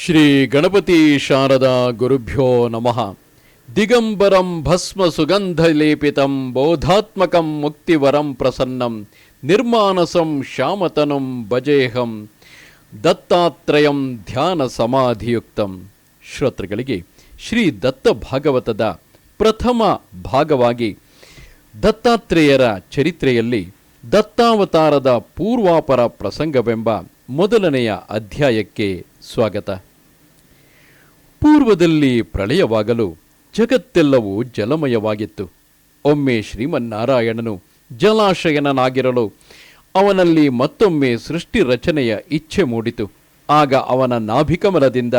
ಶ್ರೀ ಗಣಪತಿ ಶಾರದಾ ಗುರುಭ್ಯೋ ನಮಃ. ದಿಗಂಬರಂ ಭಸ್ಮ ಸುಗಂಧಲೇಪಿತಂ ಬೋಧಾತ್ಮಕಂ ಮುಕ್ತಿವರಂ ಪ್ರಸನ್ನಂ ನಿರ್ಮಾನಸಂ ಶ್ಯಾಮತನುಂ ಭಜೇಹಂ ದತ್ತಾತ್ರಯಂ ಧ್ಯಾನ ಸಮಾಧಿಯುಕ್ತಂ. ಶ್ರೋತೃಗಳಿಗೆ ಶ್ರೀ ದತ್ತ ಭಾಗವತದ ಪ್ರಥಮ ಭಾಗವಾಗಿ ದತ್ತಾತ್ರೇಯರ ಚರಿತ್ರೆಯಲ್ಲಿ ದತ್ತಾವತಾರದ ಪೂರ್ವಾಪರ ಪ್ರಸಂಗವೆಂಬ ಮೊದಲನೆಯ ಅಧ್ಯಾಯಕ್ಕೆ ಸ್ವಾಗತ. ಪೂರ್ವದಲ್ಲಿ ಪ್ರಳಯವಾಗಲು ಜಗತ್ತೆಲ್ಲವೂ ಜಲಮಯವಾಗಿತ್ತು. ಒಮ್ಮೆ ಶ್ರೀಮನ್ನಾರಾಯಣನು ಜಲಾಶಯನನಾಗಿರಲು ಅವನಲ್ಲಿ ಮತ್ತೊಮ್ಮೆ ಸೃಷ್ಟಿ ರಚನೆಯ ಇಚ್ಛೆ ಮೂಡಿತು. ಆಗ ಅವನ ನಾಭಿಕಮಲದಿಂದ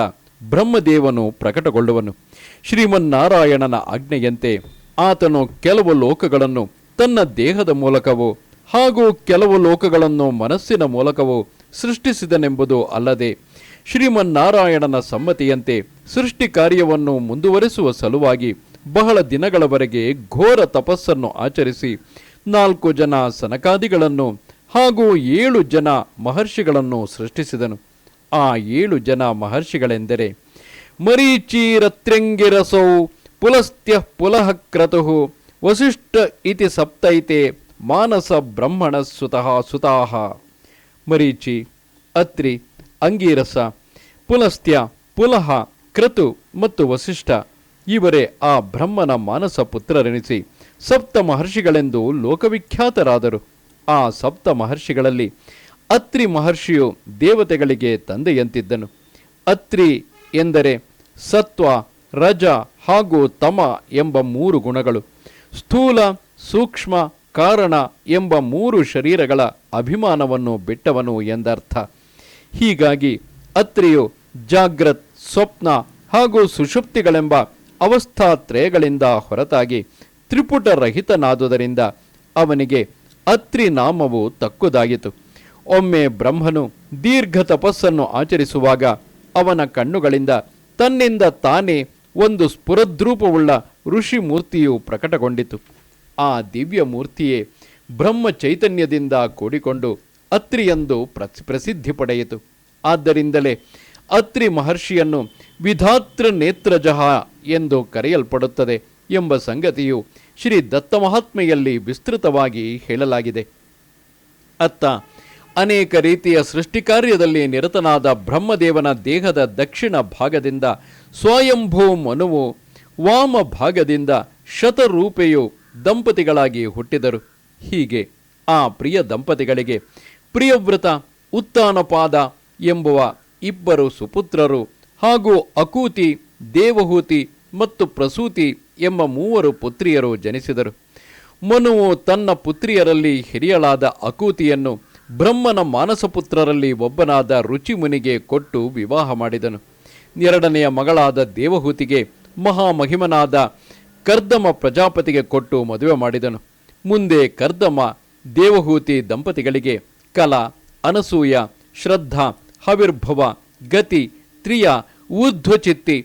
ಬ್ರಹ್ಮದೇವನು ಪ್ರಕಟಗೊಳ್ಳುವನು. ಶ್ರೀಮನ್ನಾರಾಯಣನ ಆಜ್ಞೆಯಂತೆ ಆತನು ಕೆಲವು ಲೋಕಗಳನ್ನು ತನ್ನ ದೇಹದ ಮೂಲಕವೋ ಹಾಗೂ ಕೆಲವು ಲೋಕಗಳನ್ನು ಮನಸ್ಸಿನ ಮೂಲಕವೋ ಸೃಷ್ಟಿಸಿದನೆಂಬುದು ಅಲ್ಲದೆ ಶ್ರೀಮನ್ನಾರಾಯಣನ ಸಮ್ಮತಿಯಂತೆ ಸೃಷ್ಟಿ ಕಾರ್ಯವನ್ನು ಮುಂದುವರೆಸುವ ಸಲುವಾಗಿ ಬಹಳ ದಿನಗಳವರೆಗೆ ಘೋರ ತಪಸ್ಸನ್ನು ಆಚರಿಸಿ ನಾಲ್ಕು ಜನ ಸನಕಾದಿಗಳನ್ನು ಹಾಗೂ ಏಳು ಜನ ಮಹರ್ಷಿಗಳನ್ನು ಸೃಷ್ಟಿಸಿದನು. ಆ ಏಳು ಜನ ಮಹರ್ಷಿಗಳೆಂದರೆ ಮರೀಚಿರತ್ರ್ಯಂಗಿರಸೌ ಪುಲಸ್ತ್ಯ ಪುಲಃ ಕ್ರತು ವಸಿಷ್ಠ ಇತಿ ಸಪ್ತೈತೆ, ಮಾನಸ ಬ್ರಹ್ಮಣ ಸುತಃ ಸುತಾಹ. ಮರೀಚಿ, ಅತ್ರಿ, ಅಂಗೀರಸ, ಪುಲಸ್ತ್ಯ ಪುಲಹ ಕ್ರತು ಮತ್ತು ವಸಿಷ್ಠ, ಇವರೇ ಆ ಬ್ರಹ್ಮನ ಮಾನಸ ಪುತ್ರರೆನಿಸಿ ಸಪ್ತ ಮಹರ್ಷಿಗಳೆಂದು ಲೋಕವಿಖ್ಯಾತರಾದರು. ಆ ಸಪ್ತ ಮಹರ್ಷಿಗಳಲ್ಲಿ ಅತ್ರಿ ಮಹರ್ಷಿಯು ದೇವತೆಗಳಿಗೆ ತಂದೆಯಂತಿದ್ದನು. ಅತ್ರಿ ಎಂದರೆ ಸತ್ವ, ರಜ ಹಾಗೂ ತಮ ಎಂಬ ಮೂರು ಗುಣಗಳು. ಸ್ಥೂಲ, ಸೂಕ್ಷ್ಮ, ಕಾರಣ ಎಂಬ ಮೂರು ಶರೀರಗಳ ಅಭಿಮಾನವನ್ನು ಬಿಟ್ಟವನು ಎಂದರ್ಥ. ಹೀಗಾಗಿ ಅತ್ರಿಯು ಜಾಗ್ರತ್ ಸ್ವಪ್ನ ಹಾಗೂ ಸುಷುಪ್ತಿಗಳೆಂಬ ಅವಸ್ಥಾತ್ರಯಗಳಿಂದ ಹೊರತಾಗಿ ತ್ರಿಪುಟರಹಿತನಾದುದರಿಂದ ಅವನಿಗೆ ಅತ್ರಿ ನಾಮವು ತಕ್ಕುದಾಗಿತು ಒಮ್ಮೆ ಬ್ರಹ್ಮನು ದೀರ್ಘ ತಪಸ್ಸನ್ನು ಆಚರಿಸುವಾಗ ಅವನ ಕಣ್ಣುಗಳಿಂದ ತನ್ನಿಂದ ತಾನೇ ಒಂದು ಸ್ಫುರದ್ರೂಪವುಳ್ಳ ಋಷಿ ಮೂರ್ತಿಯು ಪ್ರಕಟಗೊಂಡಿತು. ಆ ದಿವ್ಯ ಮೂರ್ತಿಯೇ ಬ್ರಹ್ಮ ಚೈತನ್ಯದಿಂದ ಕೂಡಿಕೊಂಡು ಅತ್ರಿಯೆಂದು ಪ್ರಸ್, ಪ್ರಸಿದ್ಧಿ ಪಡೆಯಿತು. ಆದ್ದರಿಂದಲೇ ಅತ್ರಿ ಮಹರ್ಷಿಯನ್ನು ವಿಧಾತೃ ನೇತ್ರಜಹ ಎಂದು ಕರೆಯಲ್ಪಡುತ್ತದೆ ಎಂಬ ಸಂಗತಿಯು ಶ್ರೀ ದತ್ತ ಮಹಾತ್ಮೆಯಲ್ಲಿ ವಿಸ್ತೃತವಾಗಿ ಹೇಳಲಾಗಿದೆ. ಅತ್ತ, ಅನೇಕ ರೀತಿಯ ಸೃಷ್ಟಿಕಾರ್ಯದಲ್ಲಿ ನಿರತನಾದ ಬ್ರಹ್ಮದೇವನ ದೇಹದ ದಕ್ಷಿಣ ಭಾಗದಿಂದ ಸ್ವಯಂಭೂ ಮನುವು ವಾಮ ಭಾಗದಿಂದ ಶತರೂಪೆಯು ದಂಪತಿಗಳಾಗಿ ಹುಟ್ಟಿದರು. ಹೀಗೆ ಆ ಪ್ರಿಯ ದಂಪತಿಗಳಿಗೆ ಪ್ರಿಯವ್ರತ, ಉತ್ತಾನಪಾದ ಎಂಬುವ ಇಬ್ಬರು ಸುಪುತ್ರರು ಹಾಗೂ ಅಕೂತಿ, ದೇವಹೂತಿ ಮತ್ತು ಪ್ರಸೂತಿ ಎಂಬ ಮೂವರು ಪುತ್ರಿಯರು ಜನಿಸಿದರು. ಮನುವು ತನ್ನ ಪುತ್ರಿಯರಲ್ಲಿ ಹಿರಿಯಳಾದ ಅಕೂತಿಯನ್ನು ಬ್ರಹ್ಮನ ಮಾನಸಪುತ್ರರಲ್ಲಿ ಒಬ್ಬನಾದ ರುಚಿಮುನಿಗೆ ಕೊಟ್ಟು ವಿವಾಹ ಮಾಡಿದನು. ಎರಡನೆಯ ಮಗಳಾದ ದೇವಹೂತಿಗೆ ಮಹಾಮಹಿಮನಾದ ಕರ್ದಮ ಪ್ರಜಾಪತಿಗೆ ಕೊಟ್ಟು ಮದುವೆ ಮಾಡಿದನು. ಮುಂದೆ ಕರ್ದಮ, ದೇವಹೂತಿ ದಂಪತಿಗಳಿಗೆ ಕಲಾ, ಅನಸೂಯ, ಶ್ರದ್ಧಾ ಹವಿರ್ಭವ ಗತಿ, ತ್ರಿಯ, ಊರ್ಧ್ವಚಿತ್ತಿ,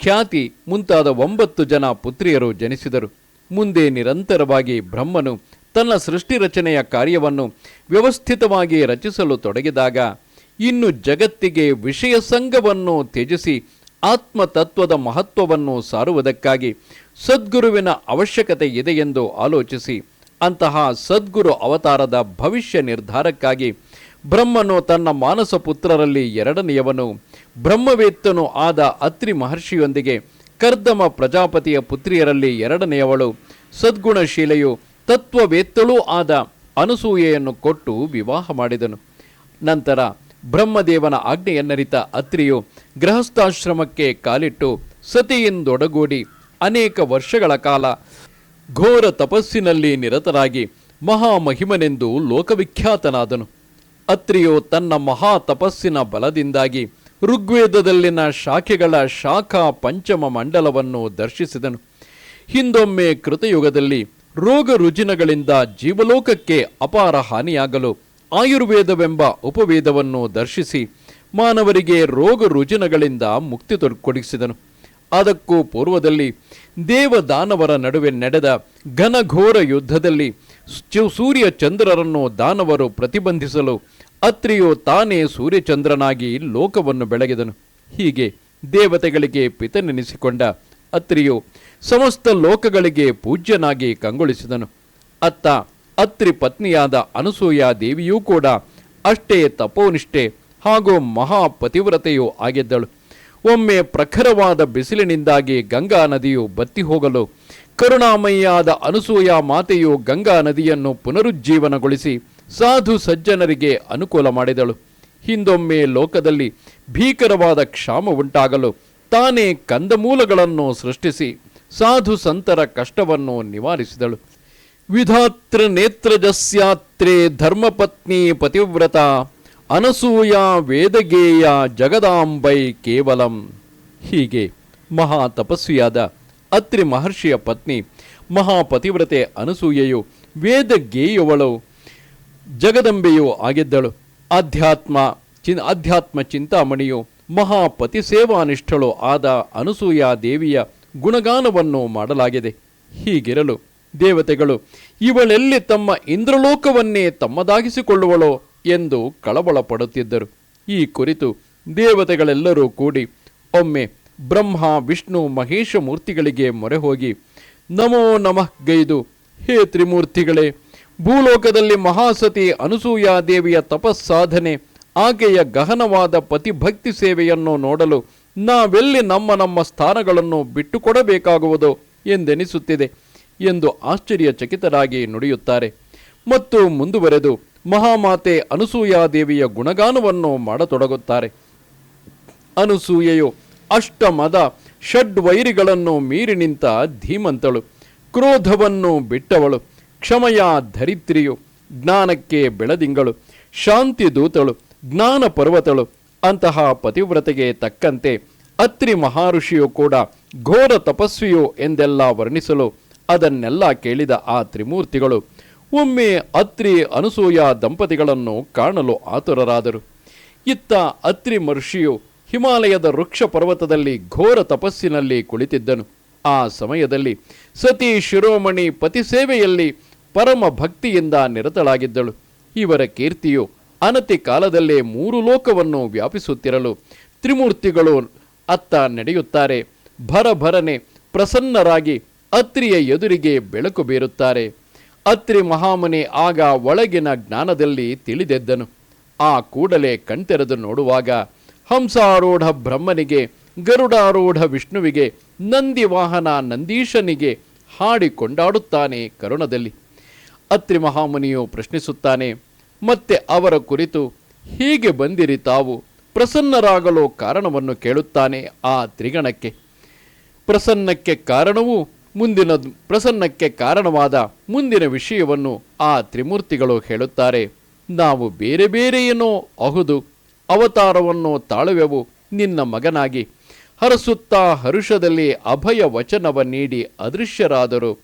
ಖ್ಯಾತಿ ಮುಂತಾದ ಒಂಬತ್ತು ಜನ ಪುತ್ರಿಯರು ಜನಿಸಿದರು. ಮುಂದೆ ನಿರಂತರವಾಗಿ ಬ್ರಹ್ಮನು ತನ್ನ ಸೃಷ್ಟಿ ರಚನೆಯ ಕಾರ್ಯವನ್ನು ವ್ಯವಸ್ಥಿತವಾಗಿ ರಚಿಸಲು ತೊಡಗಿದಾಗ, ಇನ್ನು ಜಗತ್ತಿಗೆ ವಿಷಯ ಸಂಘವನ್ನು ತ್ಯಜಿಸಿ ಆತ್ಮತತ್ವದ ಮಹತ್ವವನ್ನು ಸಾರುವುದಕ್ಕಾಗಿ ಸದ್ಗುರುವಿನ ಅವಶ್ಯಕತೆ ಇದೆ ಎಂದು ಆಲೋಚಿಸಿ, ಅಂತಹ ಸದ್ಗುರು ಅವತಾರದ ಭವಿಷ್ಯ ನಿರ್ಧಾರಕ್ಕಾಗಿ ಬ್ರಹ್ಮನು ತನ್ನ ಮಾನಸ ಪುತ್ರರಲ್ಲಿ ಎರಡನೆಯವನು. ಬ್ರಹ್ಮವೇತ್ತನು ಆದ ಅತ್ರಿ ಮಹರ್ಷಿಯೊಂದಿಗೆ ಕರ್ದಮ ಪ್ರಜಾಪತಿಯ ಪುತ್ರಿಯರಲ್ಲಿ ಎರಡನೆಯವಳು. ಸದ್ಗುಣಶೀಲೆಯು ತತ್ವವೇತ್ತಳೂ ಆದ ಅನಸೂಯೆಯನ್ನು ಕೊಟ್ಟು ವಿವಾಹ ಮಾಡಿದನು. ನಂತರ ಬ್ರಹ್ಮದೇವನ ಆಜ್ಞೆಯನ್ನರಿತ ಅತ್ರಿಯು ಗೃಹಸ್ಥಾಶ್ರಮಕ್ಕೆ ಕಾಲಿಟ್ಟು ಸತಿಯಿಂದೊಡಗೂಡಿ ಅನೇಕ ವರ್ಷಗಳ ಕಾಲ ಘೋರ ತಪಸ್ಸಿನಲ್ಲಿ ನಿರತರಾಗಿ ಮಹಾಮಹಿಮನೆಂದು ಲೋಕವಿಖ್ಯಾತನಾದನು. ಅತ್ರಿಯು ತನ್ನ ಮಹಾ ತಪಸ್ಸಿನ ಬಲದಿಂದಾಗಿ ಋಗ್ವೇದದಲ್ಲಿನ ಶಾಖೆಗಳ ಶಾಖಾ ಪಂಚಮ ಮಂಡಲವನ್ನು ದರ್ಶಿಸಿದನು. ಹಿಂದೊಮ್ಮೆ ಕೃತಯುಗದಲ್ಲಿ ರೋಗ ರುಜಿನಗಳಿಂದ ಜೀವಲೋಕಕ್ಕೆ ಅಪಾರ ಹಾನಿಯಾಗಲು ಆಯುರ್ವೇದವೆಂಬ ಉಪವೇದವನ್ನು ದರ್ಶಿಸಿ ಮಾನವರಿಗೆ ರೋಗ ರುಜಿನಗಳಿಂದ ಮುಕ್ತಿ ಕೊಡಿಸಿದನು ಅದಕ್ಕೂ ಪೂರ್ವದಲ್ಲಿ ದೇವದಾನವರ ನಡುವೆ ನಡೆದ ಘನಘೋರ ಯುದ್ಧದಲ್ಲಿ ಸೂರ್ಯ ಚಂದ್ರರನ್ನು ದಾನವರು ಪ್ರತಿಬಂಧಿಸಲು, ಅತ್ರಿಯು ತಾನೇ ಸೂರ್ಯಚಂದ್ರನಾಗಿ ಲೋಕವನ್ನು ಬೆಳಗಿದನು. ಹೀಗೆ ದೇವತೆಗಳಿಗೆ ಪಿತನೆನಿಸಿಕೊಂಡ ಅತ್ರಿಯು ಸಮಸ್ತ ಲೋಕಗಳಿಗೆ ಪೂಜ್ಯನಾಗಿ ಕಂಗೊಳಿಸಿದನು. ಅತ್ತ ಅತ್ರಿ ಪತ್ನಿಯಾದ ಅನಸೂಯ ದೇವಿಯೂ ಕೂಡ ಅಷ್ಟೇ ತಪೋನಿಷ್ಠೆ ಹಾಗೂ ಮಹಾಪತಿವ್ರತೆಯೂ ಆಗಿದ್ದಳು. ಒಮ್ಮೆ ಪ್ರಖರವಾದ ಬಿಸಿಲಿನಿಂದಾಗಿ ಗಂಗಾ ನದಿಯು ಬತ್ತಿ ಹೋಗಲು ಕರುಣಾಮಯಿಯಾದ ಅನಸೂಯ ಮಾತೆಯು ಗಂಗಾ ನದಿಯನ್ನು ಪುನರುಜ್ಜೀವನಗೊಳಿಸಿ ಸಾಧು ಸಜ್ಜನರಿಗೆ ಅನುಕೂಲ ಮಾಡಿದಳು. ಹಿಂದೊಮ್ಮೆ ಲೋಕದಲ್ಲಿ ಭೀಕರವಾದ ಕ್ಷಾಮ ಉಂಟಾಗಲು ತಾನೇ ಕಂದಮೂಲಗಳನ್ನು ಸೃಷ್ಟಿಸಿ ಸಾಧು ಸಂತರ ಕಷ್ಟವನ್ನು ನಿವಾರಿಸಿದಳು. ವಿಧಾತೃ ನೇತ್ರಜಸ್ಯಾತ್ರೇ ಧರ್ಮಪತ್ನಿ ಪತಿವ್ರತ ಅನಸೂಯ ವೇದಗೇಯ ಜಗದಾಂಬೈ ಕೇವಲಂ ಹೀಗೆ ಮಹಾ ತಪಸ್ವಿಯಾದ ಅತ್ರಿ ಮಹರ್ಷಿಯ ಪತ್ನಿ ಮಹಾಪತಿವ್ರತೆ ಅನಸೂಯೆಯು ವೇದಗೇಯವಳು ಜಗದಂಬೆಯೂ ಆಗಿದ್ದಳು. ಆಧ್ಯಾತ್ಮ ಚಿನ್ ಆಧ್ಯಾತ್ಮ ಚಿಂತಾಮಣಿಯು ಮಹಾಪತಿ ಸೇವಾನಿಷ್ಠಳು ಆದ ಅನಸೂಯ ದೇವಿಯ ಗುಣಗಾನವನ್ನು ಮಾಡಲಾಗಿದೆ. ಹೀಗಿರಲು ದೇವತೆಗಳು ಇವಳೆಲ್ಲಿ ತಮ್ಮ ಇಂದ್ರಲೋಕವನ್ನೇ ತಮ್ಮದಾಗಿಸಿಕೊಳ್ಳುವಳೋ ಎಂದು ಕಳವಳಪಡುತ್ತಿದ್ದರು. ಈ ಕುರಿತು ದೇವತೆಗಳೆಲ್ಲರೂ ಕೂಡಿ ಒಮ್ಮೆ ಬ್ರಹ್ಮ, ವಿಷ್ಣು, ಮಹೇಶ ಮೂರ್ತಿಗಳಿಗೆ ಮೊರೆ ಹೋಗಿ, ನಮೋ ನಮಃ ಗೈದು, ಹೇ ತ್ರಿಮೂರ್ತಿಗಳೇ, ಭೂಲೋಕದಲ್ಲಿ ಮಹಾಸತಿ ಅನಸೂಯಾ ದೇವಿಯ ತಪಸ್ಸಾಧನೆ, ಆಕೆಯ ಗಹನವಾದ ಪತಿಭಕ್ತಿ ಸೇವೆಯನ್ನು ನೋಡಲು ನಾವೆಲ್ಲಿ ನಮ್ಮ ನಮ್ಮ ಸ್ಥಾನಗಳನ್ನು ಬಿಟ್ಟುಕೊಡಬೇಕಾಗುವುದು ಎಂದೆನಿಸುತ್ತಿದೆ ಎಂದು ಆಶ್ಚರ್ಯಚಕಿತರಾಗಿ ನುಡಿಯುತ್ತಾರೆ. ಮತ್ತು ಮುಂದುವರೆದು ಮಹಾಮಾತೆ ಅನುಸೂಯಾ ದೇವಿಯ ಗುಣಗಾನವನ್ನು ಮಾಡತೊಡಗುತ್ತಾರೆ. ಅನಸೂಯೆಯು ಅಷ್ಟಮದ ಷಡ್ವೈರಿಗಳನ್ನು ಮೀರಿ ನಿಂತ ಧೀಮಂತಳು. ಕ್ರೋಧವನ್ನು ಬಿಟ್ಟವಳು. ಕ್ಷಮಯ ಧರಿತ್ರಿಯು ಜ್ಞಾನಕ್ಕೆ ಬೆಳದಿಂಗಳು. ಶಾಂತಿ ದೂತಳು, ಜ್ಞಾನ ಪರ್ವತಳು. ಅಂತಹ ಪತಿವ್ರತೆಗೆ ತಕ್ಕಂತೆ ಅತ್ರಿ ಮಹಾಋಷಿಯು ಕೂಡ ಘೋರ ತಪಸ್ವಿಯು ಎಂದೆಲ್ಲ ವರ್ಣಿಸಲು ಅದನ್ನೆಲ್ಲ ಕೇಳಿದ ಆ ತ್ರಿಮೂರ್ತಿಗಳು. ಒಮ್ಮೆ ಅತ್ರಿ ಅನಸೂಯ ದಂಪತಿಗಳನ್ನು ಕಾಣಲು ಆತುರರಾದರು. ಇತ್ತ ಅತ್ರಿ ಮಹರ್ಷಿಯು ಹಿಮಾಲಯದ ವೃಕ್ಷ ಪರ್ವತದಲ್ಲಿ ಘೋರ ತಪಸ್ಸಿನಲ್ಲಿ ಕುಳಿತಿದ್ದನು. ಆ ಸಮಯದಲ್ಲಿ ಸತಿ ಶಿರೋಮಣಿ ಪತಿ ಸೇವೆಯಲ್ಲಿ ಪರಮ ಭಕ್ತಿಯಿಂದ ನಿರತಳಾಗಿದ್ದಳು. ಇವರ ಕೀರ್ತಿಯು ಅನತಿ ಕಾಲದಲ್ಲೇ ಮೂರು ಲೋಕವನ್ನು ವ್ಯಾಪಿಸುತ್ತಿರಲು ತ್ರಿಮೂರ್ತಿಗಳು ಅತ್ತ ನಡೆಯುತ್ತಾರೆ. ಭರಭರನೆ ಪ್ರಸನ್ನರಾಗಿ ಅತ್ರಿಯ ಎದುರಿಗೆ ಬೆಳಕು ಬೀರುತ್ತಾರೆ. ಅತ್ರಿ ಮಹಾಮನೆ ಆಗ ಒಳಗಿನ ಜ್ಞಾನದಲ್ಲಿ ತಿಳಿದೆದ್ದನು. ಆ ಕೂಡಲೇ ಕಣ್ತೆರೆದು ನೋಡುವಾಗ ಹಂಸಾರೂಢ ಬ್ರಹ್ಮನಿಗೆ, ಗರುಡಾರೂಢ ವಿಷ್ಣುವಿಗೆ ನಂದಿ ವಾಹನ ನಂದೀಶನಿಗೆ ಹಾಡಿ ಕೊಂಡಾಡುತ್ತಾನೆ ಕರುಣದಲ್ಲಿ. ಅತ್ರಿ ಮಹಾಮುನಿಯು ಪ್ರಶ್ನಿಸುತ್ತಾನೆ, ಮತ್ತೆ ಅವರ ಕುರಿತು ಹೀಗೆ ಬಂದಿರಿ ತಾವು, ಪ್ರಸನ್ನರಾಗಲು ಕಾರಣವನ್ನು ಕೇಳುತ್ತಾನೆ ಆ ತ್ರಿಗಣಕ್ಕೆ. ಪ್ರಸನ್ನಕ್ಕೆ ಕಾರಣವು ಮುಂದಿನ, ಪ್ರಸನ್ನಕ್ಕೆ ಕಾರಣವಾದ ಮುಂದಿನ ವಿಷಯವನ್ನು ಆ ತ್ರಿಮೂರ್ತಿಗಳು ಹೇಳುತ್ತಾರೆ, ನಾವು ಬೇರೆ ಬೇರೆಯೇನೋ ಅಹುದು ಅವತಾರವನ್ನು ತಾಳುವೆವು ನಿನ್ನ ಮಗನಾಗಿ. ಹರಸುತ್ತಾ ಹರುಷದಲ್ಲಿ ಅಭಯ ವಚನವ ನೀಡಿ ಅದೃಶ್ಯರಾದರು.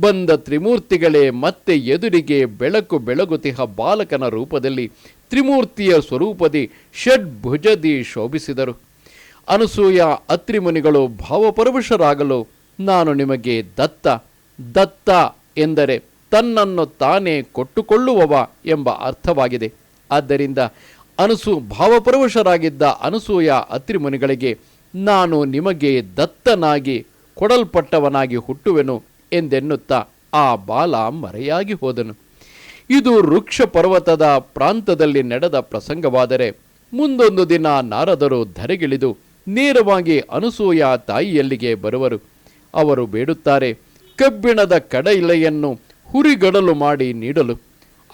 ಬಂದ ತ್ರಿಮೂರ್ತಿಗಳೇ ಮತ್ತೆ ಎದುರಿಗೆ ಬೆಳಕು ಬೆಳಗುತಿಹ ಬಾಲಕನ ರೂಪದಲ್ಲಿ ತ್ರಿಮೂರ್ತಿಯ ಸ್ವರೂಪದಿ ಷಡ್ಭುಜದಿ ಶೋಭಿಸಿದರು. ಅನಸೂಯ, ಅತ್ರಿಮುನಿಗಳು ಭಾವಪರವಶರಾಗಲು ನಾನು ನಿಮಗೆ ದತ್ತ ದತ್ತ ಎಂದರೆ ತನ್ನನ್ನು ತಾನೇ ಕೊಟ್ಟುಕೊಳ್ಳುವವ ಎಂಬ ಅರ್ಥವಾಗಿದೆ. ಆದ್ದರಿಂದ ಅನಸು ಭಾವಪರವಶರಾಗಿದ್ದ ಅನಸೂಯ ಅತ್ರಿಮುನಿಗಳಿಗೆ ನಾನು ನಿಮಗೆ ದತ್ತನಾಗಿ ಕೊಡಲ್ಪಟ್ಟವನಾಗಿ ಹುಟ್ಟುವೆನು ಎಂದೆನ್ನುತ್ತಾ ಆ ಬಾಲ ಮರೆಯಾಗಿ ಹೋದನು. ಇದು ವೃಕ್ಷ ಪರ್ವತದ ಪ್ರಾಂತದಲ್ಲಿ ನಡೆದ ಪ್ರಸಂಗವಾದರೆ, ಮುಂದೊಂದು ದಿನ ನಾರದರು ಧರೆಗಿಳಿದು ನೇರವಾಗಿ ಅನಸೂಯ ತಾಯಿಯಲ್ಲಿಗೆ ಬರುವರು. ಅವರು ಬೇಡುತ್ತಾರೆ, ಕಬ್ಬಿಣದ ಕಡೈಲೆಯನ್ನು ಹುರಿಗಡಲು ಮಾಡಿ ನೀಡಲು.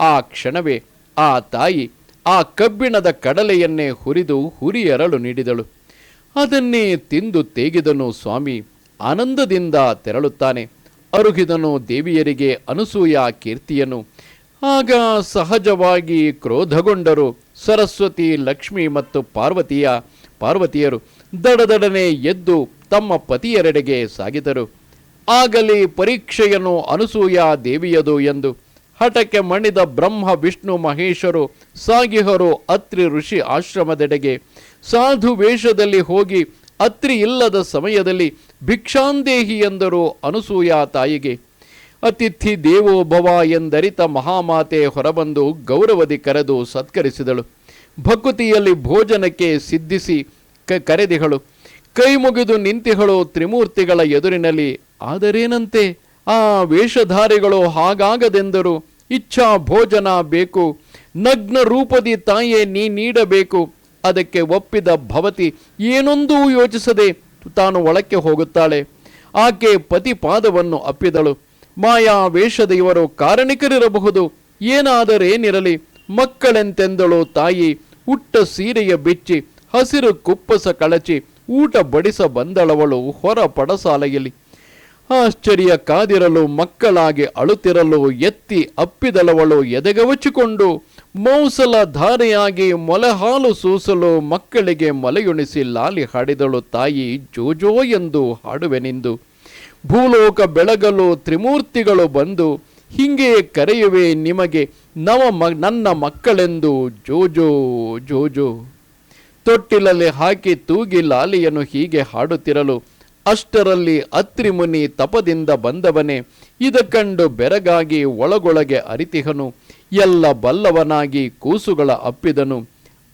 ಆ ಕ್ಷಣವೇ ಆ ತಾಯಿ ಆ ಕಬ್ಬಿಣದ ಕಡಲೆಯನ್ನೇ ಹುರಿದು ಹುರಿಯರಳು ನೀಡಿದಳು. ಅದನ್ನೇ ತಿಂದು ತೇಗಿದನು ಸ್ವಾಮಿ. ಆನಂದದಿಂದ ತೆರಳುತ್ತಾನೆ. ಅರುಗಿದನು ದೇವಿಯರಿಗೆ ಅನಸೂಯ ಕೀರ್ತಿಯನು. ಆಗ ಸಹಜವಾಗಿ ಕ್ರೋಧಗೊಂಡರು. ಸರಸ್ವತಿ, ಲಕ್ಷ್ಮಿ ಮತ್ತು ಪಾರ್ವತಿಯ ಪಾರ್ವತಿಯರು ದಡದಡನೆ ಎದ್ದು ತಮ್ಮ ಪತಿಯರೆಡೆಗೆ ಸಾಗಿದರು. ಆಗಲಿ ಪರೀಕ್ಷೆಯನ್ನು ಅನಸೂಯ ದೇವಿಯದು ಎಂದು ಹಠಕ್ಕೆ ಮಣಿದ ಬ್ರಹ್ಮ, ವಿಷ್ಣು ಮಹೇಶರು ಸಾಗಿಹರು, ಅತ್ರಿ ಋಷಿ ಆಶ್ರಮದೆಡೆಗೆ ಸಾಧು ವೇಷದಲ್ಲಿ ಹೋಗಿ ಅತ್ರಿ ಇಲ್ಲದ ಸಮಯದಲ್ಲಿ ಭಿಕ್ಷಾಂದೇಹಿ ಎಂದರು ಅನಸೂಯ ತಾಯಿಗೆ. ಅತಿಥಿ ದೇವೋಭವ ಎಂದರಿತ ಮಹಾಮಾತೆ ಹೊರಬಂದು ಗೌರವದಿ ಕರೆದು ಸತ್ಕರಿಸಿದಳು. ಭಕುತಿಯಲ್ಲಿ ಭೋಜನಕ್ಕೆ ಸಿದ್ಧಿಸಿ ಕ ಕರೆದಿಗಳು ಕೈ ಮುಗಿದು ನಿಂತಿಹಳು ತ್ರಿಮೂರ್ತಿಗಳ ಎದುರಿನಲ್ಲಿ, ಆದರೇನಂತೆ? ಆ ವೇಷಧಾರಿಗಳು ಹಾಗಾಗದೆಂದರು? ಇಚ್ಛಾ ಭೋಜನ ಬೇಕು. ನಗ್ನ ರೂಪದಿ ತಾಯೇ ನೀ ನೀಡಬೇಕು. ಅದಕ್ಕೆ ಒಪ್ಪಿದ ಭವತಿ ಏನೊಂದೂ ಯೋಚಿಸದೆ ತಾನು ಒಳಕ್ಕೆ ಹೋಗುತ್ತಾಳೆ. ಆಕೆ ಪತಿ ಪಾದವನ್ನು ಅಪ್ಪಿದಳು. ಮಾಯಾ ವೇಷದ ಇವರು ಕಾರಣಿಕರಿರಬಹುದು ಏನಾದರೇನಿರಲಿ ಮಕ್ಕಳೆಂತೆಂದಳು ತಾಯಿ. ಉಟ್ಟ ಸೀರೆಯ ಬಿಚ್ಚಿ, ಹಸಿರು ಕುಪ್ಪಸ ಕಳಚಿ, ಊಟ ಬಡಿಸ ಬಂದಳವಳು ಹೊರ ಪಡಸಾಲೆಯಲ್ಲಿ. ಆಶ್ಚರ್ಯ ಕಾದಿರಲು, ಮಕ್ಕಳಾಗಿ ಅಳುತ್ತಿರಲು, ಎತ್ತಿ ಅಪ್ಪಿದಲವಳು ಎದೆಗವಚಿಕೊಂಡು, ಮೌಸಲ ಧಾರೆಯಾಗಿ ಮೊಲಹಾಲು ಸೂಸಲು ಮಕ್ಕಳಿಗೆ ಮೊಲೆಯುಣಿಸಿ ಲಾಲಿ ಹಾಡಿದಳು, ತಾಯಿ, ಜೋಜೋ ಎಂದು ಹಾಡುವೆನೆಂದು ಭೂಲೋಕ ಬೆಳಗಲು ತ್ರಿಮೂರ್ತಿಗಳು ಬಂದು, ಹಿಂಗೆ ಕರೆಯುವೆ ನಿಮಗೆ ನವ ಮ, ನನ್ನ ಮಕ್ಕಳೆಂದು, ಜೋಜೋ ಜೋಜೋ. ತೊಟ್ಟಿಲಲ್ಲಿ ಹಾಕಿ ತೂಗಿ ಲಾಲಿಯನ್ನು ಹೀಗೆ ಹಾಡುತ್ತಿರಲು ಅಷ್ಟರಲ್ಲಿ ಅತ್ರಿಮುನಿ ತಪದಿಂದ ಬಂದವನೇ, ಇದ ಕಂಡು ಬೆರಗಾಗಿ ಒಳಗೊಳಗೆ ಅರಿತಿಹನು, ಎಲ್ಲ ಬಲ್ಲವನಾಗಿ ಕೂಸುಗಳ ಅಪ್ಪಿದನು.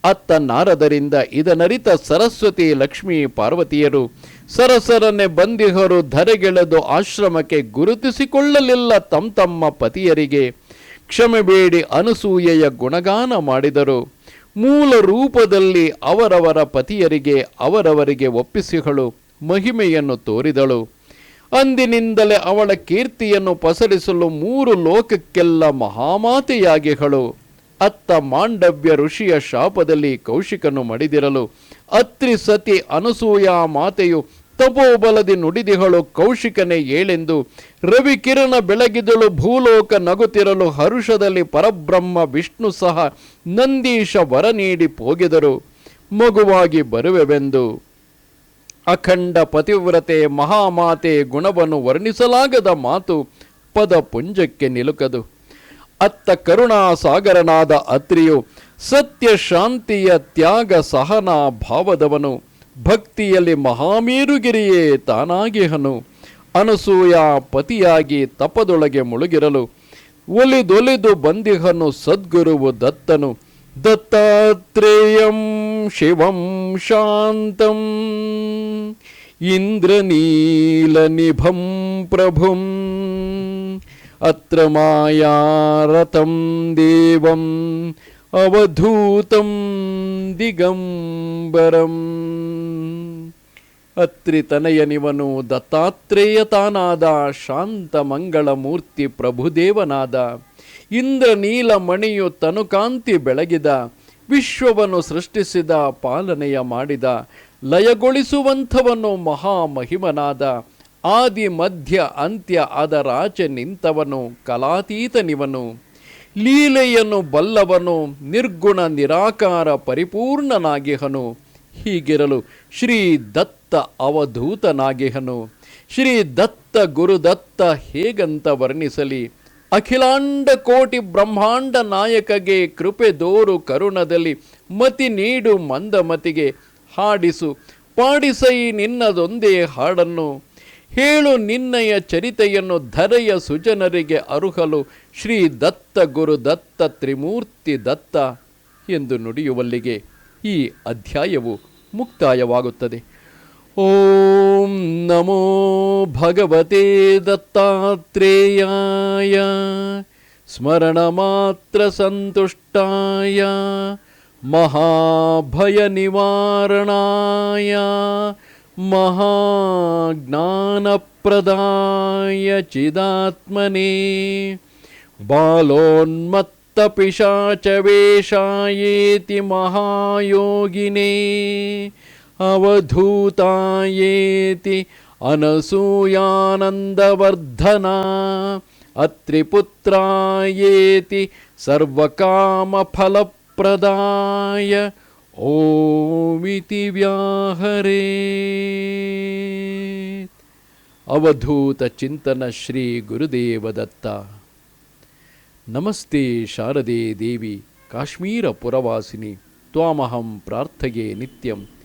ಅತ್ತ ನಾರದರಿಂದ ಇದನರಿತ ಸರಸ್ವತಿ ಲಕ್ಷ್ಮೀ ಪಾರ್ವತಿಯರು, ಸರಸರನೆ ಬಂದಿಹರು ಧರೆಗೆಳೆದು ಆಶ್ರಮಕ್ಕೆ ಗುರುತಿಸಿಕೊಳ್ಳಲಿಲ್ಲ ತಮ್ಮ ತಮ್ಮ ಪತಿಯರಿಗೆ. ಕ್ಷಮೆ ಬೇಡಿ ಅನಸೂಯೆಯ ಗುಣಗಾನ ಮಾಡಿದರು. ಮೂಲ ರೂಪದಲ್ಲಿ ಅವರವರ ಪತಿಯರಿಗೆ ಅವರವರಿಗೆ ಒಪ್ಪಿಸಿಗಳು ಮಹಿಮೆಯನ್ನು ತೋರಿದಳು. ಅಂದಿನಿಂದಲೇ ಅವಳ ಕೀರ್ತಿಯನ್ನು ಪಸರಿಸಲು ಮೂರು ಲೋಕಕ್ಕೆಲ್ಲ ಮಹಾಮಾತೆಯಾಗಿಹಳು. ಅತ್ತ ಮಾಂಡವ್ಯ ಋಷಿಯ ಶಾಪದಲ್ಲಿ ಕೌಶಿಕನು ಮಡಿದಿರಲು ಅತ್ರಿ ಸತಿ ಅನಸೂಯ ಮಾತೆಯು ತಪೋಬಲದಿ ನುಡಿದಿಗಳು ಕೌಶಿಕನೇ ಏಳೆಂದು ರವಿ ಕಿರಣ ಬೆಳಗಿದಳು ಭೂಲೋಕ ನಗುತ್ತಿರಲು ಹರುಷದಲ್ಲಿ ಪರಬ್ರಹ್ಮ ವಿಷ್ಣು ಸಹ ನಂದೀಶ ವರ ನೀಡಿ ಪೋಗಿದರು. ಮಗುವಾಗಿ ಬರುವೆವೆಂದು ಅಖಂಡ ಪತಿವ್ರತೆ ಮಹಾಮಾತೆ ಗುಣವನ್ನು ವರ್ಣಿಸಲಾಗದ ಮಾತು ಪದ ಪುಂಜಕ್ಕೆ ನಿಲುಕದು. ಅತ್ತ ಕರುಣಾ ಸಾಗರನಾದ ಅತ್ರಿಯು ಸತ್ಯ ಶಾಂತಿಯ ತ್ಯಾಗ ಸಹನ ಭಾವದವನು. ಭಕ್ತಿಯಲ್ಲಿ ಮಹಾಮೇರುಗಿರಿಯೇ ತಾನಾಗಿಹನು. ಅನಸೂಯ ಪತಿಯಾಗಿ ತಪದೊಳಗೆ ಮುಳುಗಿರಲು. ಒಲಿದೊಲಿದು ಬಂದಿಹನು ಸದ್ಗುರುವು ದತ್ತನು. ದತ್ತಾತ್ರೇಯಂ ಶಿವಂ ಶಾಂತಂ. ಇಂದ್ರನೀಲನಿಭಂ ಪ್ರಭುಂ. ಅತ್ರ ಮಾಯಾರಥಂ ದೇವಂ. ಅವಧೂತಂ ದಿಗಂಬರಂ. ಅತ್ರಿ ತನಯನಿವನು ದತ್ತಾತ್ರೇಯ ತಾನಾದ ಶಾಂತ ಮಂಗಳ ಮೂರ್ತಿ ಪ್ರಭುದೇವನಾದ. ಇಂದ್ರ ನೀಲ ಮಣಿಯು ತನುಕಾಂತಿ ಬೆಳಗಿದ. ವಿಶ್ವವನ್ನು ಸೃಷ್ಟಿಸಿದ, ಪಾಲನೆಯ ಮಾಡಿದ, ಲಯಗೊಳಿಸುವಂಥವನು ಮಹಾಮಹಿಮನಾದ ಆದಿ ಮಧ್ಯ ಅಂತ್ಯ ಅದರಾಚೆ ನಿಂತವನು, ಕಲಾತೀತನಿವನು. ಲೀಲೆಯನ್ನು ಬಲ್ಲವನು, ನಿರ್ಗುಣ ನಿರಾಕಾರ ಪರಿಪೂರ್ಣನಾಗಿಹನು. ಹೀಗಿರಲು ಶ್ರೀ ದತ್ತ ಅವಧೂತನಾಗಿಹನು. ಶ್ರೀ ದತ್ತ ಗುರುದತ್ತ ಹೇಗಂತ ವರ್ಣಿಸಲಿ. ಅಖಿಲಾಂಡ ಕೋಟಿ ಬ್ರಹ್ಮಾಂಡ ನಾಯಕಗೆ ಕೃಪೆ ದೋರು ಕರುಣದಲ್ಲಿ ಮತಿ ನೀಡು ಮಂದಮತಿಗೆ ಹಾಡಿಸು. ಪಾಡಿಸೈ ನಿನ್ನದೊಂದೇ ಹಾಡನ್ನು. ಹೇಳು ನಿನ್ನಯ ಚರಿತೆಯನ್ನು ಧರೆಯ ಸುಜನರಿಗೆ ಅರುಹಲು. ಶ್ರೀ ದತ್ತ ಗುರು ದತ್ತ ತ್ರಿಮೂರ್ತಿ ದತ್ತ ಎಂದು ನುಡಿಯುವಲ್ಲಿಗೆ ಈ ಅಧ್ಯಾಯವು ಮುಕ್ತಾಯವಾಗುತ್ತದೆ. ओम नमो भगवते दत्तात्रेयाय स्मरणमात्रसंतुष्टाय महाभय निवारणाय महाज्ञान प्रदाय चिदात्मने बालोन्मत्तपिशाचवेषायेति महायोगिने अवधूतायेति अनसूयानन्दवर्धना अत्रिपुत्रायेति सर्वकामफलप्रदाय ओमिति व्याहरे। अवधूतचिन्तन श्रीगुरुदेवदत्त नमस्ते शारदे देवि काश्मीरपुरवासिनि त्वामहं प्रार्थये नित्यम्।